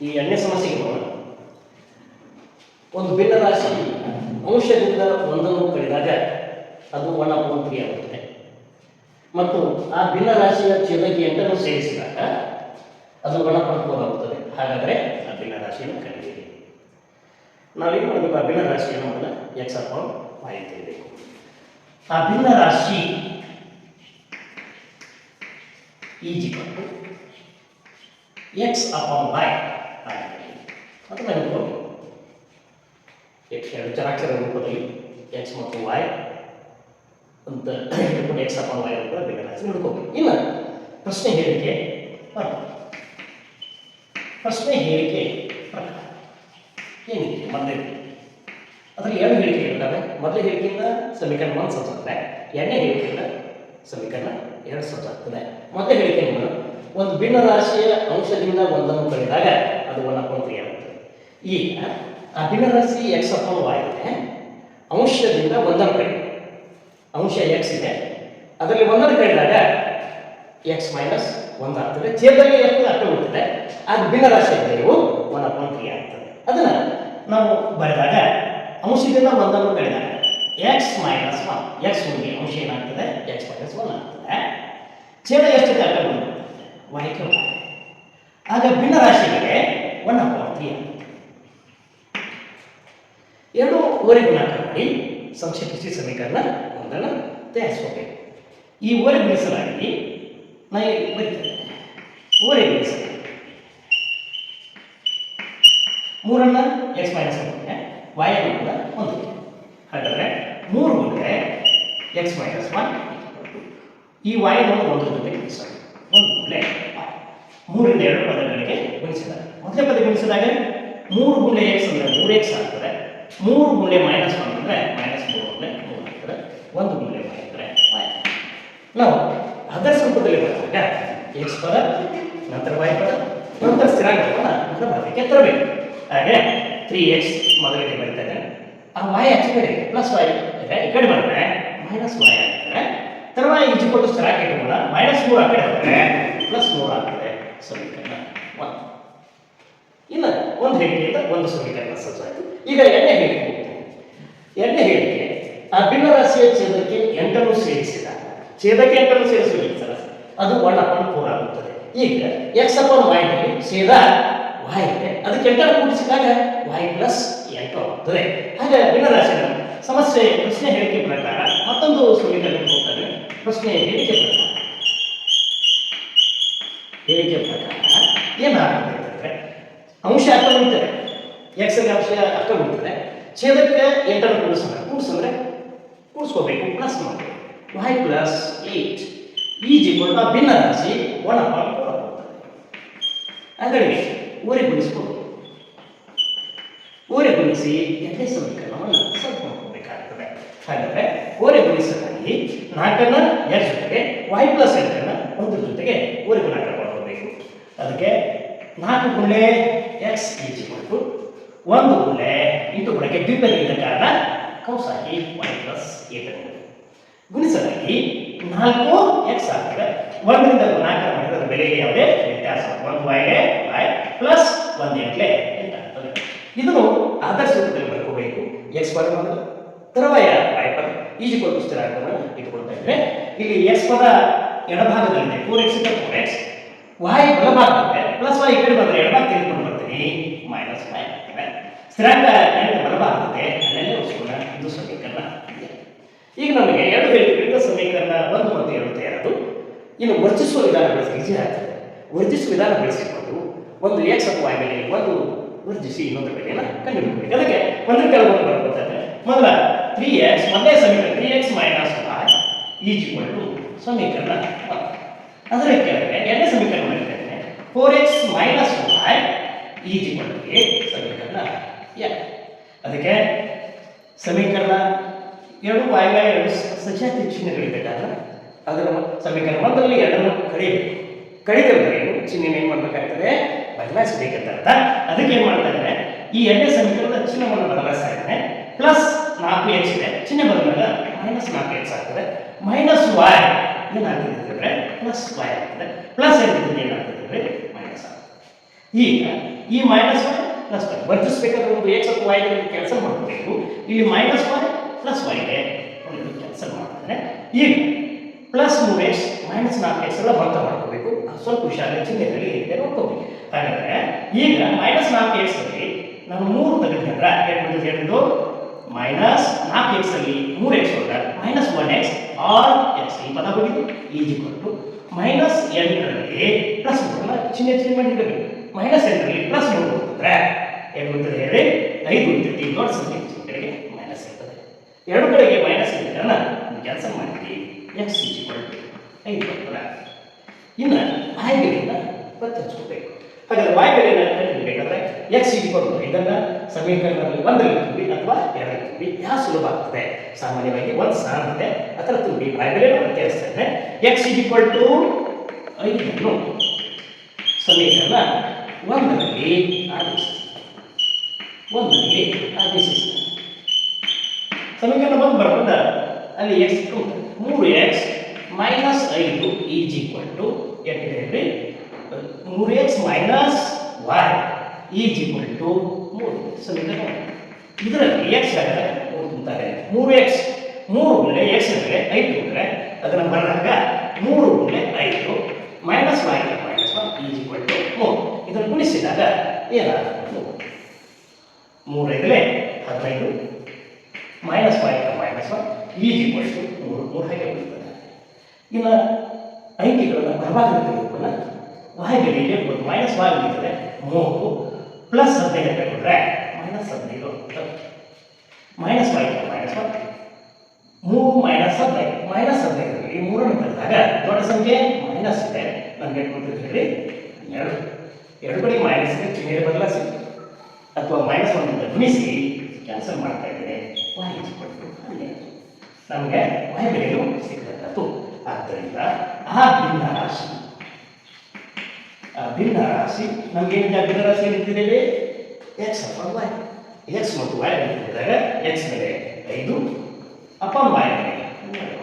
ಈ ಎಣ್ಣೆ ಸಮಸ್ಯೆಗೆ ನೋಡೋಣ ಒಂದು ಭಿನ್ನ ರಾಶಿ ಅಂಶದಿಂದ ಒಂದನ್ನು ಕಳೆದಾಗ ಅದು ಒಣ ಆಗುತ್ತದೆ. ಮತ್ತು ಆ ಭಿನ್ನ ರಾಶಿಯ ಛೇದಕ್ಕೆ ಎಂಟನ್ನು ಸೇರಿಸಿದಾಗ ಅದು ಆಗುತ್ತದೆ ಹಾಗಾದರೆ ಆ ಭಿನ್ನ ರಾಶಿಯನ್ನು ಕರೀತೀವಿ ನಾವೇನು ಮಾಡಬೇಕು? ಆ ಭಿನ್ನ ರಾಶಿಯನ್ನು ಮೊದಲ ಎಕ್ಸ್ ವೈ ಅಂತ ಇರಬೇಕು ಆ ಭಿನ್ನ ರಾಶಿ ಈಜಿಕೊಂಡು ಎಕ್ಸ್ ಅಪಾನ್ ವೈ ಅದು ನೆನಪು ಎಕ್ಸ್ ಎರಡು ಚರಾಕ್ಷರ ರೂಪದಲ್ಲಿ ಎಕ್ಸ್ ಮತ್ತು ವೈ ಅಂತ ಹೇಳ್ಕೊಂಡು ಎಕ್ಸ್ ಅಪಾನ್ ವೈ ರೂಪದ ಬೇಕಾದ್ರೆ ನೋಡ್ಕೋಬೇಕು ಇಲ್ಲ ಪ್ರಶ್ನೆ ಹೇಳಿಕೆ ಪ್ರಶ್ನೆ ಹೇಳಿಕೆ ಪ್ರಕಾರ ಏನಿದೆ ಮೊದಲೇ ಅದರಲ್ಲಿ ಎರಡು ಹೇಳಿಕೆ ಇರ್ತವೆ ಮೊದಲೇ ಹೇಳಿಕೆಯಿಂದ ಸಮೀಕರಣ ಒಂದು ಸಜ್ಜಾಗ್ತದೆ. ಎರಡನೇ ಹೇಳಿಕೆಯಿಂದ ಸಮೀಕರಣ ಎರಡು ಸಜ್ಜಾಗ್ತದೆ. ಮೊದಲೇ ಹೇಳಿಕೆಯಿಂದ ಒಂದು ಭಿನ್ನ ರಾಶಿಯ ಅಂಶದಿಂದ ಒಂದನ್ನು ಕಳೆದಾಗ ಅದು ಒನ್ ಅಪಾನ್ ತ್ರೀ ಆಗುತ್ತೆ ಈಗ ಭಿನ್ನ ಎಕ್ಸ್ ಅಪಾನ್ ವೈ ಇದೆ ಅಂಶದಿಂದ ಒಂದನ್ನು ಕಡಿಮೆ ಅಂಶ ಎಕ್ಸ್ ಇದೆ. ಅದರಲ್ಲಿ ಒಂದನ್ನು ಕಳೆದಾಗ ಎಕ್ಸ್ ಮೈನಸ್ ಒಂದಾಗ್ತದೆ ಛೇದಲ್ಲಿ ಎಷ್ಟು ಅರ್ಥ ಉಳಿತದೆ ಅದು ಭಿನ್ನರಾಶಿ ರಾಶಿ ನೀವು ಒನ್ ಅಪಾನ್ ತ್ರೀ ಆಗ್ತದೆ ಅದನ್ನು ನಾವು ಬರೆದಾಗ ಅಂಶದಿಂದ ಒಂದನ್ನು ಕಳೆದಾಗ ಎಕ್ಸ್ ಮೈನಸ್ ಒನ್ ಎಕ್ಸ್ ಒಂದಿಗೆ ಅಂಶ ಏನಾಗ್ತದೆ? ಎಕ್ಸ್ ಮೈನಸ್ ಒನ್ ಆಗ್ತದೆ. ಛೇದ ಎಷ್ಟು ಅರ್ಥ ಉಳಿತದೆ ವೈಕ್ಯ ಆಗ ಭಿನ್ನರಾಶಿಗೆ ಒನ್ ಅಪಾಯಿಂಟ್ ತ್ರೀ ಎರಡು ಓರೆ ಗುಣಾಕಾರ ಮಾಡಿ ಸಂಕ್ಷೇಪಿಸಿ ಸಮೀಕರಣ ಒಂದನ್ನು ತಯಾರಿಸ್ಕೋಬೇಕು. ಈ ಓರೆ ಗುಣಿಸಲಾಗಿ ನಾ ಬರೀತೇನೆ. ಓರೆ ಗುಣಿಸಲಾಗಿ ಮೂರನ್ನ ಎಕ್ಸ್ ಮೈನಸ್ ಒಂದಿದೆ ವೈ ಕೂಡ ಒಂದು. ಹಾಗಾದರೆ ಮೂರು ಗುಂಡೆ ಎಕ್ಸ್ ಮೈನಸ್ ಒನ್ ಈ ವೈ ಅನ್ನು ಒಂದು ಜೊತೆ ಒಂದು ಗುಂಡೆ ವೈ ಮೂರಿಂದ ಎರಡು ಪದಗಳಿಗೆ ಗುಣಿಸಿದಾಗ ಮೊದಲೇ ಪದ ಗುಣಿಸಿದಾಗ ಮೂರು ಗುಂಡೆ ಎಕ್ಸ್ ಅಂದರೆ ಮೂರು ಎಕ್ಸ್ ಆಗ್ತದೆ. ಮೂರು ಗುಂಡೆ ಮೈನಸ್ ಒನ್ ಅಂದರೆ ಮೈನಸ್ ಮೂರು ಗುಂಡೆ ಮೂರು ಆಗ್ತದೆ. ಒಂದು ಗುಂಡೆ ವೈ ಅಂದರೆ ನಾವು ಅದರ ಸ್ವರೂಪದಲ್ಲಿ ಬರೆದಾಗ ಎಕ್ಸ್ ಪದ, ನಂತರ ವೈ ಪದ, ನಂತರ ಸ್ಥಿರಾಂಕವನ್ನು ಅದರ ಬರಲಿಕ್ಕೆ ತರಬೇಕು. ಹಾಗೆ ತ್ರೀ ಎಕ್ಸ್ ಮೊದಲಿಗೆ ಇದೆ. ಆ ವೈ ಎಕ್ಸ್ ಬೇರೆ ಪ್ಲಸ್ ವೈ ಇದೆ. ಈ ಕಡೆ ಬಂದರೆ ಮೈನಸ್ ವೈ ಆಗ್ತದೆ. ತರುವಾಯ ಕೊಟ್ಟು ಸ್ಥಿರಾಂಕ ಮೈನಸ್ ಮೂರು ಆ ಕಡೆ ಬಂದ್ರೆ ಪ್ಲಸ್ ಮೂರು ಆಗ್ತದೆ. ಸಮೀಕರಣ ಒಂದು. ಇನ್ನು ಒಂದು ಹೇಳಿಕೆಯಿಂದ ಒಂದು ಸಮೀಕರಣ ಸಜ್ಜಾಯಿತು. ಈಗ ಎಣ್ಣೆ ಹೇಳಿಕೆ ಎರಡನೇ ಹೇಳಿಕೆ ಆ ಭಿನ್ನ ರಾಶಿಯ ಛೇದಕ್ಕೆ ಎಂಟನ್ನು ಸೇರಿಸಿದ. ಛೇದಕ್ಕೆ ಎಂಟನ್ನು ಸೇರಿಸಬೇಕು ಸರ್? ಅದು ಒನ್ ಅಪಾನ್ ಫೋರ್ ಆಗುತ್ತದೆ. ಈಗ ಎಕ್ಸ್ ಅಪಾನ್ ವೈನಲ್ಲಿ ಛೇದ ವೈ ಇದೆ. ಅದಕ್ಕೆ ಎಂಟನ್ನು ಕೂಡಿಸಿದಾಗ ವೈ ಪ್ಲಸ್ ಎಂಟು ಆಗುತ್ತದೆ. ಹಾಗೆ ಭಿನ್ನ ರಾಶಿಯ ಸಮಸ್ಯೆ, ಪ್ರಶ್ನೆ ಹೇಳಿಕೆ ಪ್ರಕಾರ ಮತ್ತೊಂದು ಸಮೀಕರಣ ಪ್ರಶ್ನೆ ಹೇಳಿಕೆ ಪ್ರಕಾರ. ಹೇಳಿಕೆ ಪ್ರಕಾರ ಏನಾಗ್ತದೆ ಅಂತಂದ್ರೆ ಅಂಶ ಅರ್ಥ ಉಳಿತದೆ ಎಕ್ಸ್ ಅಂಶ ಅರ್ಥ ಉಳಿತದೆ ಛೇದಕ್ಕೆ ಎಂಟನ್ನು ಕೂಡಿಸೋಣ. ಕೂಡಿಸಿದ್ರೆ ಕೂಡಿಸ್ಕೋಬೇಕು. ಪ್ಲಸ್ ಮಾಡಬೇಕು ವೈ ಪ್ಲಸ್ ಏಟ್ ಈಜಿ ಜಿಗಳು ಭಿನ್ನ ರಾಶಿ ಒನ್ ಹಾಗಾಗಿ ಊರಿಗೆ ಗುಣಿಸ್ಬೋದು. ಊರಿಗೆ ಗುಣಿಸಿ ಎರಡನೇ ಸಮೀಕರಣವನ್ನು ಸ್ವಲ್ಪ ಮಾಡ್ಕೋಬೇಕಾಗ್ತದೆ. ಹಾಗಾದ್ರೆ ಊರೆ ಗುಣಿಸಲಾಗಿ ನಾಲ್ಕನ್ನ ಎರಡು ಜೊತೆಗೆ ವೈ ಪ್ಲಸ್ ಎಂಟನ್ನು ಒಂದು ಜೊತೆಗೆ ಊರೆ ಗುಣಾಕಾರ ಮಾಡ್ಕೋಬೇಕು. ಅದಕ್ಕೆ ನಾಲ್ಕು ಗುಂಡೆ ಎಕ್ಸ್ ಈಜಿ ಕೊಟ್ಟು ಒಂದು ಮೂಲೆ ಇಂಟು ಗುಣಕ್ಕೆ ಭಿನ್ನದಿಂದ ಕಾರಣ ಕೌಸಾಗಿ ವೈ ಪ್ಲಸ್ ಏಟನ್ನು ಗುಣಿಸಲಾಗಿ ನಾಲ್ಕು ಎಕ್ಸ್ ಆಗ್ತದೆ. ಒಂದರಿಂದ ಗುಣಾಕಾರ ಮಾಡಿದ್ರೆ ಬೆಲೆಗೆ ಯಾವುದೇ ವ್ಯತ್ಯಾಸ ಒಂದು ವೈಗೆ ವೈ ಪ್ಲಸ್ ಒಂದು ಎಂಟ್ಲೆ ಎಂಟಾಗ್ತದೆ ಇದನ್ನು ಆದರ್ಶ ರೂಪದಲ್ಲಿ ಬರ್ಕೋಬೇಕು ಎಕ್ಸ್ ಪದ ಮೊದಲು ತರುವಾಯ ವೈ ಪದ ಈಜು ಸ್ಥಿರ ಸ್ಥಿರಾಂಕವನ್ನು ಇಟ್ಕೊಳ್ತಾ ಇದ್ರೆ ಇಲ್ಲಿ ಎಕ್ಸ್ ಪದ ಎಡಭಾಗದಲ್ಲಿದೆ. ಫೋರ್ ಎಕ್ಸ್ ಇಂದ ಫೋರ್ ಎಕ್ಸ್ ವೈ ಬಲಭಾಗದಲ್ಲಿದೆ ಪ್ಲಸ್ ವೈ ಈ ಕಡೆ ಬಂದರೆ ಎಡಭಾಗ ತೆಗೆದುಕೊಂಡು ಬರ್ತೀನಿ. ಮೈನಸ್ ಫೈವ್ ಆಗ್ತದೆ ಸ್ಥಿರಾಂಕ ಎಂಟು ಬಲಭಾಗದಿದೆ ಅಲ್ಲೆಲ್ಲ ಉಳಿಸ್ಕೊಳ್ಳ ಇದು ಸಮೀಕರಣ ಈಗ ನಮಗೆ ಎರಡು ಹೇಳಿದ ಸಮೀಕರಣ ಒಂದು ಮತ್ತು ಎರಡು ತಯಾರದು. ಇನ್ನು ವರ್ಜಿಸುವ ವಿಧಾನ ಬಳಸಿ ಈಜಿ ಆಗ್ತದೆ ವರ್ಜಿಸುವ ವಿಧಾನ ಬಳಸಿಕೊಂಡು ಒಂದು ಎಕ್ಸ್ ಅಥವಾ ಬೆಲೆ ಒಂದು ವರ್ಜಿಸಿ ಇನ್ನೊಂದು ಬೆಲೆಯನ್ನು ಕಂಡುಹಿಡಿಯಬೇಕು. ಅದಕ್ಕೆ ಒಂದು ಕೆಲವೊಂದು ಬರ್ಬೋದಾದ್ರೆ ಮೊದಲ ತ್ರೀ ಎಕ್ಸ್ ಒಂದೇ ಸಮೀಕರಣ three X minus Y is two ಸಮೀಕರಣ. ಅದರ ಕೆಳಗೆ ಎರಡನೇ ಸಮೀಕರಣ ಬರೀತೇನೆ four X minus Y is two ಸಮೀಕರಣ ಅದಕ್ಕೆ ಸಮೀಕರಣ ಎರಡು ವಾಯುವ ಎರಡು ಸಜಾತಿ ಅದರ ಸಮೀಕರಣ ಒಂದರಲ್ಲಿ ಎರಡನ್ನು ಕಡಿಬೇಕು ಕಳೆದರೆ ಏನು? ಚಿಹ್ನೆ ಏನು ಮಾಡಬೇಕಾಗ್ತದೆ? ಬದಲಾಯಿಸಬೇಕಂತ ಅರ್ಥ. ಅದಕ್ಕೆ ಏನು ಮಾಡ್ತಾ ಇದ್ದಾರೆ? ಈ ಎರಡನೇ ಸಮೀಕರಣದ ಚಿಹ್ನವನ್ನು ಬದಲಾಯಿಸ್ತಾ ಇದ್ದಾನೆ ಪ್ಲಸ್ ನಾಲ್ಕು ಎಚ್ ಇದೆ. ಚಿಹ್ನೆ ಬಂದಾಗ ಮೈನಸ್ ನಾಲ್ಕು ಎಚ್ ಆಗ್ತದೆ. ಮೈನಸ್ ವಾಯ್ ಏನಾಗ್ತದೆ ಪ್ಲಸ್ ವಾಯ್ ಆಗ್ತದೆ. ಪ್ಲಸ್ ಏನಿದೆ ಏನಾಗ್ತದೆ ಮೈನಸ್ ಆಗ್ತದೆ. ಈಗ ಈ ಮೈನಸ್ ವೈ ಪ್ಲಸ್ ವೈ ವರ್ಜಿಸ್ಬೇಕಾದ್ರೆ ಒಂದು ಎಕ್ಸ್ ಅಥವಾ ವೈ ಕೆಲಸ ಮಾಡಬೇಕು. ಇಲ್ಲಿ ಮೈನಸ್ ವೈ ಪ್ಲಸ್ ವೈ ಇದೆ ಕೆಲಸ ಮಾಡ್ತಾರೆ. ಈಗ ಪ್ಲಸ್ ಮೂರು ಎಕ್ಸ್ ಮೈನಸ್ ನಾಲ್ಕು ಎಕ್ಸ್ ಎಲ್ಲ ಬರ್ತಾ ಮಾಡ್ಕೋಬೇಕು. ಸ್ವಲ್ಪ ಹುಷಾರಿ ಚಿಹ್ನೆದಲ್ಲಿ ಏನಿದೆ ನೋಡ್ಕೋಬೇಕು. ಹಾಗಾದ್ರೆ ಈಗ ಮೈನಸ್ ನಾಲ್ಕು ಎಕ್ಸ್ ಅಲ್ಲಿ ನಾನು ಮೂರು ತೆಗೆದ್ರೆ ಏನು ಹೇಳಿದ್ದು ಮೈನಸ್ ನಾಲ್ಕು ಎಕ್ಸ್ ಅಲ್ಲಿ ಮೂರು ಎಕ್ಸ್ ಹೋದ್ರೆ minus one X or X ಈ ಪದ ಬಂದಿದೆ ಈಜಿ ಕೊಟ್ಟು ಮೈನಸ್ ಎಂಟರಲ್ಲಿ ಪ್ಲಸ್ ಚಿಹ್ನೆ ಚಿಹ್ನೆ ಮಾಡಿರಬೇಕು ಮೈನಸ್ ಎಂಟರಲ್ಲಿ ಪ್ಲಸ್ ಮೂರು ಅಂದ್ರೆ ಏನು ಬರ್ತದೆ ಹೇಳಿ ಐದು ಉಳಿತೈತಿ ದೊಡ್ಡ ಸಂಖ್ಯೆ ಕಡೆಗೆ ಮೈನಸ್ ಇರ್ತದೆ. ಎರಡು ಕಡೆಗೆ ಮೈನಸ್ ಇರ್ತದಲ್ಲ ಕೆಲಸ ಮಾಡಿದ್ವಿ ಎಕ್ಸ್ ಕೊಟ್ಟು ಐದು ಬರ್ತದೆ. ಇನ್ನು ಆಯ್ ಬೆಲೆಯನ್ನು ಪತ್ತೆ ಹಾಗಾದ್ರೆ ವಾಯ್ ಬೆಲೆಯನ್ನು ಕಂಡುಹಿಡಿಬೇಕಾದ್ರೆ ಎಕ್ಸ್ ಇಟ್ಕೊಂಡು ಇದನ್ನು ಸಮೀಕರಣದಲ್ಲಿ ಒಂದರಲ್ಲಿ ತುಂಬಿ ಅಥವಾ ಎರಡರಲ್ಲಿ ತುಂಬಿ ಯಾವ ಸುಲಭ ಆಗ್ತದೆ? ಸಾಮಾನ್ಯವಾಗಿ ಒಂದು ಸಾಧ್ಯತೆ ಅದರ ತುಂಬಿ ವಾಯ್ ಬೆಲೆ ಪತ್ತೆ ಹಚ್ತೇನೆ ಎಕ್ಸ್ ಇಕ್ವಲ್ ಟು ಐದನ್ನು ಸಮೀಕರಣ ಒಂದರಲ್ಲಿ ಆದೇಶಿಸಿ ಒಂದರಲ್ಲಿ ಆದೇಶಿಸಿ ಸಮೀಕರಣ ಬಂದು ಬರೋದ ಅಲ್ಲಿ ಎಕ್ಸ್ ಮೂರು ಎಕ್ಸ್ ಮೈನಸ್ ಐದು ಈಸ್ ಈಕ್ವಲ್ ಟು ಎಂಟು ಮೂರು X minus Y is equal to ಮೂರು. ಸಮೀಕರಣ. ಇದರಲ್ಲಿ ಎಕ್ಸ್ ಆದರೆ ಮೂರು ಮೂರು ಎಕ್ಸ್ ಮೂರು ಗುಂಡ್ಲೆ ಎಕ್ಸ್ ಅಂದರೆ ಐದು ಅಂದರೆ ಅದನ್ನು ಬರೆದಾಗ ಮೂರು ಗುಂಡ್ಲೆ ಐದು minus Y minus one is equal to ಮೂರು. ಇದನ್ನು ಗುಣಿಸಿದಾಗ ಮೂರು ಮೂರೈದಲೇ ಹದಿನೈದು minus five minus one is equal to ಮೂರು ಮೂರು ಹಾಗೆ ಉಳಿತದೆ ಇನ್ನು ಅಂಕಿಗಳನ್ನು ಬಲಭಾಗದಲ್ಲಿ ತೆಗೆದುಕೊಳ್ಳ ಇಲ್ಲಿ ಒಂದು ಮೈನಸ್ ಉಳಿತದೆ ಮೂರು ಪ್ಲಸ್ ಹದಿನೈದು ತಗೊಂಡ್ರೆ ಮೈನಸ್ ಹದಿನೈದು ಮೈನಸ್ ಫೈವ್ ಮೈನಸ್ ಒನ್ ಮೂರು ಮೈನಸ್ ಹದಿನೈದು. ಮೈನಸ್ ಹದಿನೈದರಲ್ಲಿ ಮೂರನ್ನು ತೆಗೆದಾಗ ದೊಡ್ಡ ಸಂಖ್ಯೆ ಮೈನಸ್ ಇದೆ. ನನಗೆ ಹೇಳಿ? ಎರಡು ಎರಡು ಕಡೆ ಮೈನಸ್ ಚಿಹ್ನೆ ಬದಲಾಯಿಸಿ. ಅಥವಾ ಮೈನಸ್ ಒಂದು ಗಮನಿಸಿ ಕ್ಯಾನ್ಸಲ್ ಮಾಡ್ತಾ ಇದ್ದೇನೆ ವಾಯ್ ಕೊಟ್ಟು ಅಲ್ಲಿ ನಮಗೆ ವಾಯ್ ಬೆಲೆಯು ಸಿಕ್ಕಂಥದ್ದು ಆದ್ದರಿಂದ ಆ ಭಿನ್ನ ರಾಶಿ. ಆ ಭಿನ್ನ ರಾಶಿ, ನಮ್ಗೆ ಏನಿದೆ? ಭಿನ್ನ ರಾಶಿ ಏನಿದ್ದೇವೆ ಎಕ್ಸ್ ಅಪಾನ್ ವೈ ಎಕ್ಸ್ ಮತ್ತು ವೈ ಬೆಲೆ ಎಕ್ಸ್ ಮೇಲೆ ಐದು ಅಪಾನ್ ವೈ ಮೇಲೆ ಹನ್ನೆರಡು.